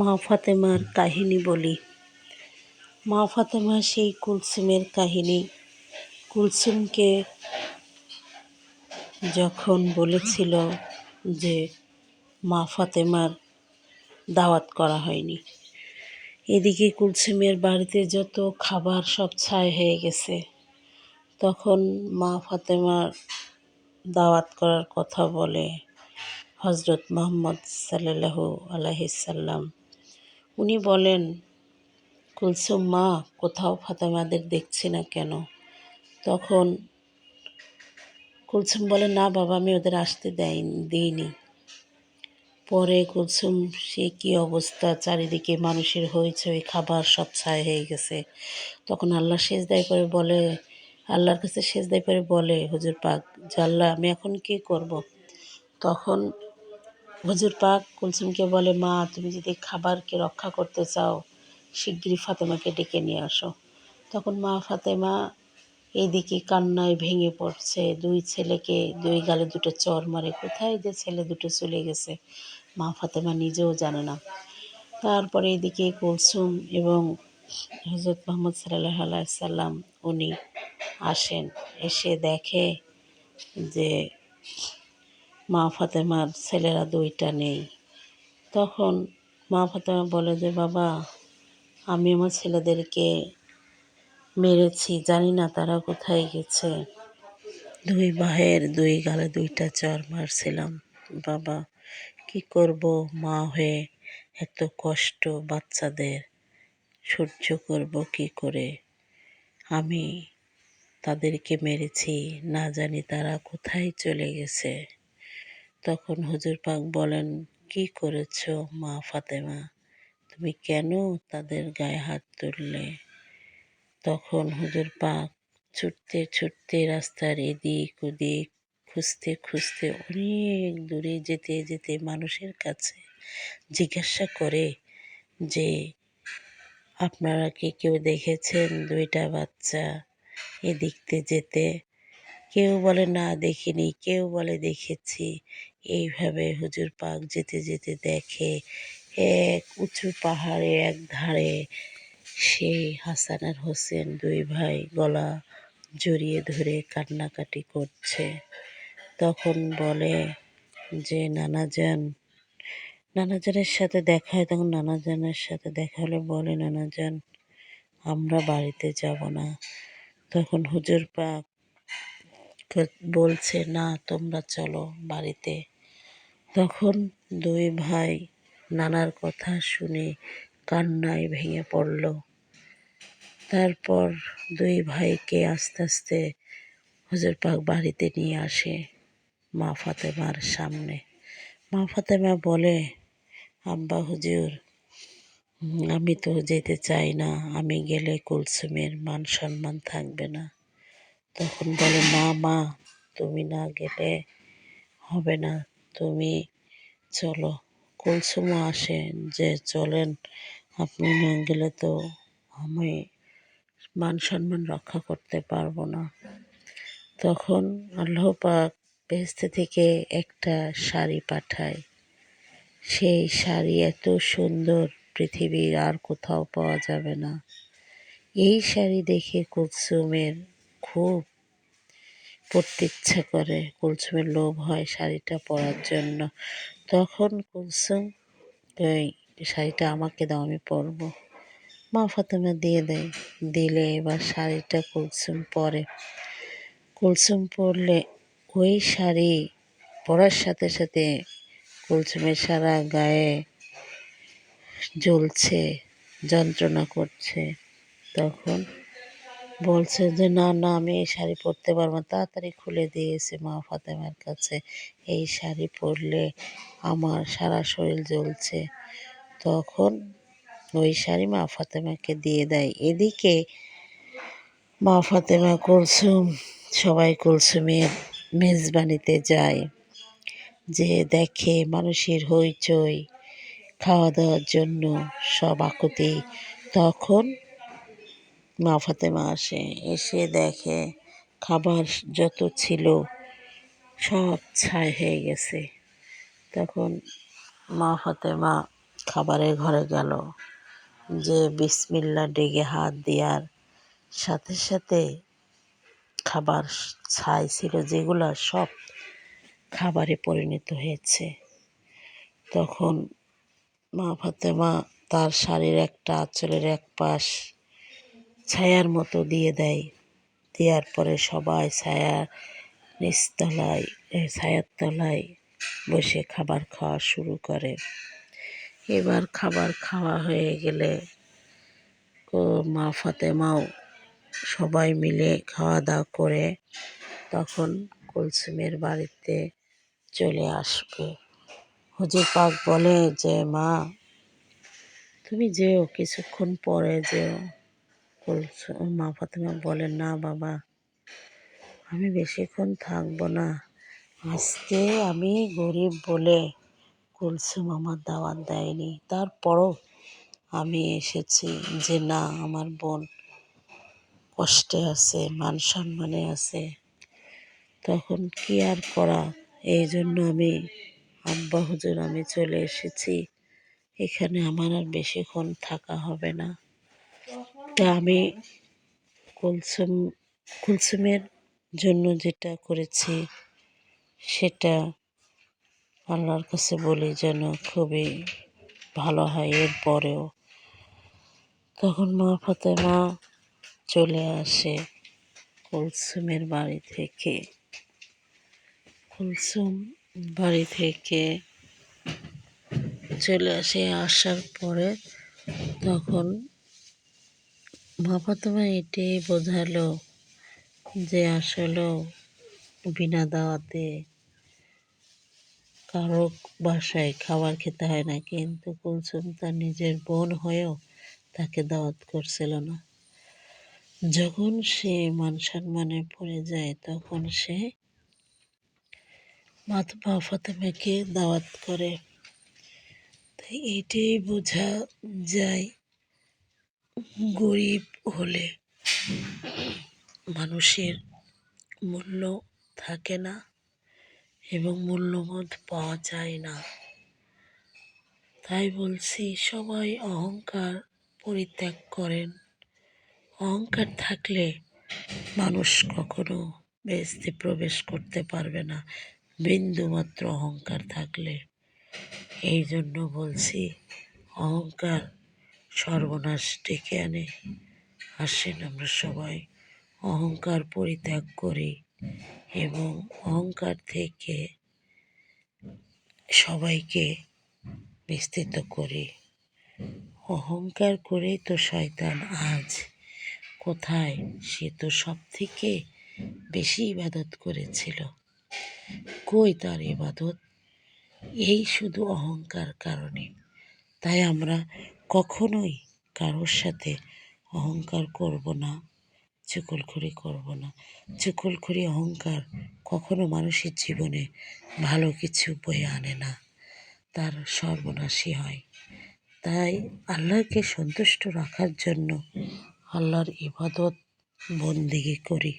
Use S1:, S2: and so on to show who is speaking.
S1: মা ফাতেমার কাহিনী বলি। মা ফাতেমা সেই কুলসুমের কাহিনী। কুলসুমকে যখন বলেছিল যে মা ফাতেমার দাওয়াত করা হয়নি, এদিকে কুলসুমের বাড়িতে যত খাবার সব ছাই হয়ে গেছে, তখন মা ফাতেমার দাওয়াত করার কথা বলে হজরত মোহাম্মদ সাল্লাহ আলহিসাল্লাম উনি বলেন, কুলসুম মা, কোথাও ফাতেমাদের দেখছি না কেন? তখন কুলসুম বলে, না বাবা, আমি ওদের আসতে দেয়নি দিইনি। পরে কুলসুম, সে কী অবস্থা? চারিদিকে মানুষের হইচই, খাবার সব ছাই হয়ে গেছে। তখন আল্লাহ সেজদায় করে বলে, আল্লাহর কাছে সেজদায় করে বলে, হুজুর পাক যে আল্লাহ আমি এখন কী করব। তখন হুজুর পাক কুলসুমকে বলে, মা, তুমি যদি খাবারকে রক্ষা করতে চাও, শিগগিরই ফাতেমাকে ডেকে নিয়ে আসো। তখন মা ফাতেমা এইদিকে কান্নায় ভেঙে পড়ছে। দুই ছেলেকে দুই গালে দুটো চর মারে, কোথায় যে ছেলে দুটো চলে গেছে? মা ফাতেমা নিজেও জানে না। তারপরে এদিকে কুলসুম এবং হজরত মোহাম্মদ সাল্লাহ সাল্লাম উনি আসেন, এসে দেখে যে মা ফাতেমার ছেলেরা দুইটা নেই। তখন মা ফাতেমা বলে যে, বাবা, আমি আমার ছেলেদেরকে মেরেছি, জানি না তারা কোথায় গেছে। দুই ভাইয়ের দুই গালে দুইটা চর মারছিলাম। বাবা, কি করব মা হয়ে? এত কষ্ট বাচ্চাদের, সহ্য করব কি করে? আমি তাদেরকে মেরেছি, না জানি তারা কোথায় চলে গেছে। তখন হুজুর পাক বলেন, কি করেছ মা ফাতেমা? তুমি কেন তাদের গায়ে হাত তুললে? তখন হুজুর পাক ছুটতে ছুটতে রাস্তার এদিক ওদিক খুঁজতে খুঁজতে অনেক দূরে যেতে যেতে মানুষের কাছে জিজ্ঞাসা করে যে, আপনারা কি কেউ দেখেছেন দুইটা বাচ্চা এদিকতে যেতে? কেউ বলে, না, দেখিনি। কেউ বলে, দেখেছি। এইভাবে হুজুর পাক যেতে যেতে দেখে এক উঁচু পাহাড়ে এক ধারে সেই হাসান আর হোসেন দুই ভাই গলা জড়িয়ে ধরে কান্নাকাটি করছে। তখন বলে যে, নানাজান। নানাজানের সাথে দেখা হয়? তখন নানাজানের সাথে দেখা হলে। বলে, নানাজান, আমরা বাড়িতে যাব না। তখন হুজুর পাক বলছে, না, তোমরা চলো বাড়িতে। তখন দুই ভাই নানার কথা শুনে কান্নায় ভেঙে পড়ল। তারপর দুই ভাইকে আস্তে আস্তে হুজুর পাক বাড়িতে নিয়ে আসে মা ফাতেমার সামনে। মা ফাতেমা বলে, আব্বা হুজুর, আমি তো যেতে চাই না, আমি গেলে কুলসুমের মান সম্মান থাকবে না। তখন বলে, না মা, তুমি না গেলে হবে না। তুমি চলো। কুলসুমও আসে যে, চলেন, আপনি না গেলে তো আমি মান সম্মান রক্ষা করতে পারব না। তখন আল্লাহ পাক বেহেস্তে থেকে একটা শাড়ি পাঠায়। সেই শাড়ি এত সুন্দর, পৃথিবীর আর কোথাও পাওয়া যাবে না। এই শাড়ি দেখে কুলসুমের খুব পরতে ইচ্ছা করে কুলসুমের লোভ হয় শাড়িটা পরার জন্য। তখন কুলসুম শাড়িটা আমাকে দাও, আমি পরবো। মা, ফাতেমা দিয়ে দেয় দিলে এবার শাড়িটা কুলসুম পরে। কুলসুম পরলে ওই শাড়ি পরার সাথে সাথে কুলসুমের সারা গায়ে জ্বলছে, যন্ত্রণা করছে। তখন বলছে যে, না না, আমি এই শাড়ি পরতে পারব তাড়াতাড়ি খুলে দিয়েছে মা ফাতেমার কাছে, এই শাড়ি পরলে আমার সারা শরীর জ্বলছে। তখন ওই শাড়ি মা ফাতেমাকে দিয়ে দেয়। এদিকে মা ফাতেমা কুলসুম, সবাই কুলসুমের মেজবানিতে যায়, যে দেখে মানুষের হইচই খাওয়া দাওয়ার জন্য সব আকুতি। তখন মা ফাতেমা আসে, এসে দেখে খাবার যত ছিল সব ছাই হয়ে গেছে। তখন মা ফাতেমা খাবারের ঘরে গেল। যে বিসমিল্লা ডেগে হাত দেওয়ার সাথে সাথে খাবার ছাই ছিল যেগুলো সব খাবারে পরিণত হয়েছে। তখন মা ফাতেমা তার শাড়ির একটা আঁচলের এক পাশ ছায়ার মতো দিয়ে দেয়। দেওয়ার পরে সবাই ছায়া নিচতলায় ছায়ার তলায় বসে খাবার খাওয়া শুরু করে। এবার খাবার খাওয়া হয়ে গেলে ও মা ফাতেমাও সবাই মিলে খাওয়া দাওয়া করে তখন কুলসুমের বাড়িতে চলে আসবে। হুজুর পাক বলে যে, মা, তুমি যেও, কিছুক্ষণ পরে যেও। কুলসুম মা, ফাতেমা বলে, না বাবা, আমি বেশিক্ষণ থাকব না। আজকে আমি গরিব বলে কুলসুম আমার দাওয়াত দেয়নি। তারপরও আমি এসেছি যে, না, আমার বোন কষ্টে আছে, মান সম্মানে আছে। তখন কি আর করা? এই জন্য আমি, আব্বা হুজুর, আমি চলে এসেছি। এখানে আমার আর বেশিক্ষণ থাকা হবে না। তা আমি কুলসুম, কুলসুমের জন্য যেটা করেছি, সেটা আল্লাহর কাছে বলি যেন খুবই ভালো হয়। এরপরেও তখন মা ফাতেমা চলে আসে কুলসুমের বাড়ি থেকে। কুলসুম বাড়ি থেকে চলে আসে, আসার পরে তখন মা ফাতেমা এটাই বোঝালো যে আসলেও বিনা দাওয়াতে কারও বাসায় খাবার খেতে হয় না, কিন্তু কুলসুম তার নিজের বোন হয়েও তাকে দাওয়াত করছিল না। যখন সে মান সম্মানে পড়ে যায়, তখন সে মাতবা ফাতেমাকে দাওয়াত করে। তাই এটাই বোঝা যায় গরিব হলে মানুষের মূল্য থাকে না এবং মূল্যবোধ পাওয়া যায় না। তাই বলছি, সবাই অহংকার পরিত্যাগ করেন। অহংকার থাকলে মানুষ কখনো বেহেস্তে প্রবেশ করতে পারবে না। বিন্দুমাত্র অহংকার থাকলে। এই জন্য বলছি, অহংকার সর্বনাশ ডেকে আনে। আসেন আমরা সবাই অহংকার পরিত্যাগ করি এবং অহংকার থেকে সবাইকে বিস্তৃত করি। অহংকার করেই তো শয়তান আজ কোথায়? সে তো সব থেকে বেশি ইবাদত করেছিল। কই তার ইবাদত? এই শুধু অহংকার কারণে। তাই আমরা কখনোই কারোর সাথে অহংকার করব না চুকলখড়ি করব না। চুকলখড়ি অহংকার কখনো মানুষের জীবনে ভালো কিছু বয়ে আনে না। তার সর্বনাশী হয়। তাই আল্লাহকে সন্তুষ্ট রাখার জন্য আল্লাহর ইবাদত বন্দিগি করি।